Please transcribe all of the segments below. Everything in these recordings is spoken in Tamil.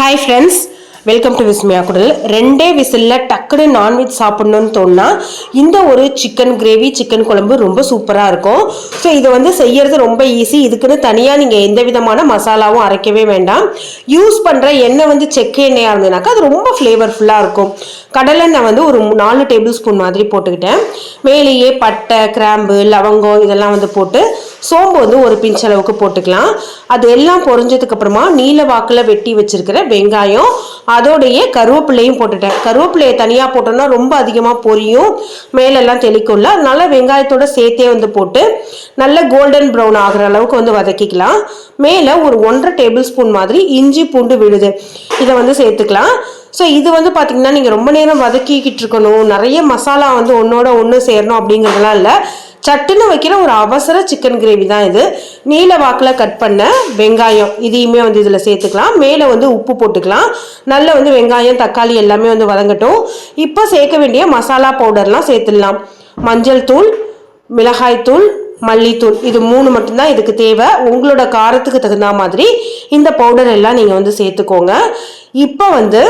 Hi friends welcome to Vismaya குடல் ரெண்டே விசிலில் டக்குனு நான்வெஜ் சாப்பிட்ணுன்னு தோணுனா இந்த ஒரு சிக்கன் கிரேவி சிக்கன் குழம்பு ரொம்ப சூப்பராக இருக்கும். ஸோ இதை வந்து செய்யறது ரொம்ப ஈஸி இதுக்குன்னு தனியாக நீங்கள் எந்த விதமான மசாலாவும் அரைக்கவே வேண்டாம். யூஸ் பண்ணுற எண்ணெய் வந்து செக்கு எண்ணெயாக இருந்ததுனாக்கா அது ரொம்ப ஃப்ளேவர்ஃபுல்லாக இருக்கும். கடலெண்ணெய் வந்து ஒரு நாலு டேபிள் ஸ்பூன் மாதிரி போட்டுக்கிட்டேன். மேலேயே பட்டை கிராம்பு லவங்கம் இதெல்லாம் வந்து போட்டு சோம்பு வந்து ஒரு பிஞ்ச் அளவுக்கு போட்டுக்கலாம். அது எல்லாம் பொறிஞ்சதுக்கு அப்புறமா நீல வாக்கில் வெட்டி வச்சிருக்கிற வெங்காயம் அதோடைய கருவேப்பிலையும் போட்டுட்டேன். கருவேப்பிலையை தனியாக போட்டோம்னா ரொம்ப அதிகமாக பொரியும். மேலெல்லாம் தெளிக்கும்ல. அதனால வெங்காயத்தோட சேர்த்தே வந்து போட்டு நல்ல கோல்டன் ப்ரௌன் ஆகிற அளவுக்கு வந்து வதக்கிக்கலாம். மேலே ஒரு ஒன்றரை டேபிள் ஸ்பூன் மாதிரி இஞ்சி பூண்டு விழுது. இதை வந்து சேர்த்துக்கலாம். ஸோ இது வந்து பார்த்தீங்கன்னா நீங்கள் ரொம்ப நேரம் வதக்கிக்கிட்டு இருக்கணும். நிறைய மசாலா வந்து ஒன்றோட ஒன்று சேரணும் அப்படிங்கிறதுலாம் இல்லை. சட்டுன்னு வைக்கிற ஒரு அவசர சிக்கன் கிரேவி தான் இது. நீல வாக்கில் கட் பண்ண வெங்காயம் இதையுமே வந்து இதில் சேர்த்துக்கலாம். மேலே வந்து உப்பு போட்டுக்கலாம். நல்ல வந்து வெங்காயம் தக்காளி எல்லாமே வந்து வதங்கட்டும். இப்போ சேர்க்க வேண்டிய மசாலா பவுடர்லாம் சேர்த்துடலாம். மஞ்சள் தூள் மிளகாய் தூள் மல்லித்தூள் இது மூணு மட்டும்தான் இதுக்கு தேவை. உங்களோட காரத்துக்கு தகுந்த மாதிரி இந்த பவுடர் எல்லாம் நீங்கள் வந்து சேர்த்துக்கோங்க. இப்போ வந்து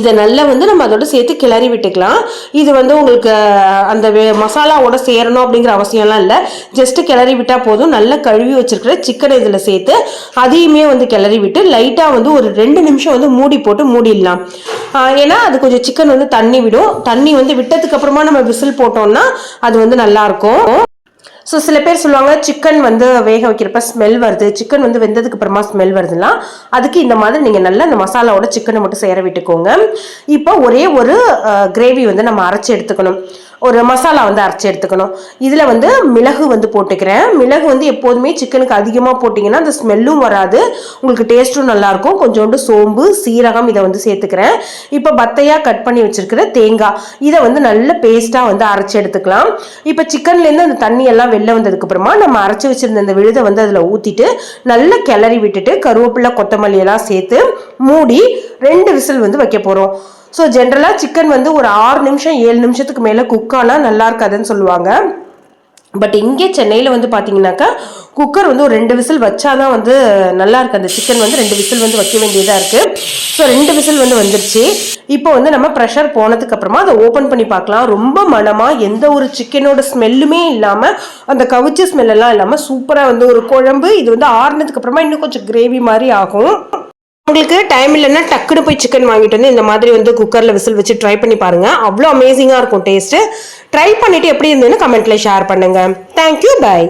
இதை நல்லா வந்து நம்ம அதோட சேர்த்து கிளறி விட்டுக்கலாம். இது வந்து உங்களுக்கு அந்த மசாலாவோட சேரணும் அப்படிங்கிற அவசியம்லாம் இல்லை. ஜஸ்ட்டு கிளறி விட்டால் போதும். நல்லா கழுவி வச்சிருக்கிற சிக்கனை இதில் சேர்த்து அதையுமே வந்து கிளறி விட்டு லைட்டாக வந்து ஒரு ரெண்டு நிமிஷம் வந்து மூடி போட்டு மூடிடலாம். ஏன்னா அது கொஞ்சம் சிக்கன் வந்து தண்ணி விடும். தண்ணி வந்து விட்டதுக்கு அப்புறமா நம்ம விசில் போட்டோம்னா அது வந்து நல்லாயிருக்கும் ஸோ சில பேர் சொல்லுவாங்க சிக்கன் வந்து வேக வைக்கிறப்ப ஸ்மெல் வருது. சிக்கன் வந்து வெந்ததுக்கு அப்புறமா ஸ்மெல் வருதுன்னா அதுக்கு இந்த மாதிரி நீங்கள் நல்லா இந்த மசாலாவோட சிக்கனை மட்டும் சேர விட்டுக்கோங்க. இப்போ ஒரே ஒரு கிரேவி வந்து நம்ம அரைச்சி எடுத்துக்கணும். ஒரு மசாலா வந்து அரைச்சி எடுத்துக்கணும். இதில் வந்து மிளகு வந்து போட்டுக்கிறேன். மிளகு வந்து எப்போதுமே சிக்கனுக்கு அதிகமாக போட்டிங்கன்னா அந்த ஸ்மெல்லும் வராது. உங்களுக்கு டேஸ்ட்டும் நல்லாயிருக்கும் கொஞ்சோண்டு சோம்பு சீரகம் இதை வந்து சேர்த்துக்கிறேன். இப்போ பத்தையாக கட் பண்ணி வச்சுருக்கிற தேங்காய் இதை வந்து நல்ல பேஸ்ட்டாக வந்து அரைச்சி எடுத்துக்கலாம். இப்போ சிக்கன்லேருந்து அந்த தண்ணியெல்லாம் வெளில வந்ததுக்கப்புறமா நம்ம அரைச்சி வச்சுருந்த அந்த விழுதை வந்து அதில் ஊற்றிட்டு நல்லா கிளறி விட்டுட்டு கருவேப்பிலை கொத்தமல்லி எல்லாம் சேர்த்து மூடி ரெண்டு விசில் வந்து வைக்க போகிறோம் ஸோ ஜென்ரலாக சிக்கன் வந்து ஒரு ஆறு நிமிஷம் ஏழு நிமிஷத்துக்கு மேலே குக் ஆனால் நல்லா இருக்காதுன்னு சொல்லுவாங்க. பட் இங்கே சென்னையில் வந்து பார்த்தீங்கன்னாக்கா குக்கர் வந்து ஒரு ரெண்டு விசில் வச்சாதான் வந்து நல்லா இருக்கு. அந்த சிக்கன் வந்து ரெண்டு விசில் வந்து வைக்க வேண்டியதாக இருக்குது ஸோ ரெண்டு விசில் வந்து வந்துருச்சு. இப்போ வந்து நம்ம ப்ரெஷர் போனதுக்கு அப்புறமா அதை ஓப்பன் பண்ணி பார்க்கலாம். ரொம்ப மனமாக எந்த ஒரு சிக்கனோட ஸ்மெல்லுமே இல்லாமல் அந்த கவிச்ச ஸ்மெல்லாம் இல்லாமல் சூப்பராக வந்து ஒரு குழம்பு. இது வந்து ஆறுனதுக்கு அப்புறமா இன்னும் கொஞ்சம் கிரேவி மாதிரி ஆகும். உங்களுக்கு டைம் இல்லைன்னா டக்குனு போய் சிக்கன் வாங்கிட்டு வந்து இந்த மாதிரி வந்து குக்கரில் விசில் வச்சு ட்ரை பண்ணி பாருங்கள் அவ்வளோ அமேசிங்காக இருக்கும் டேஸ்ட்டு ட்ரை பண்ணிவிட்டு எப்படி இருந்ததுன்னு கமெண்ட்டில் ஷேர் பண்ணுங்கள் தேங்க்யூ பாய்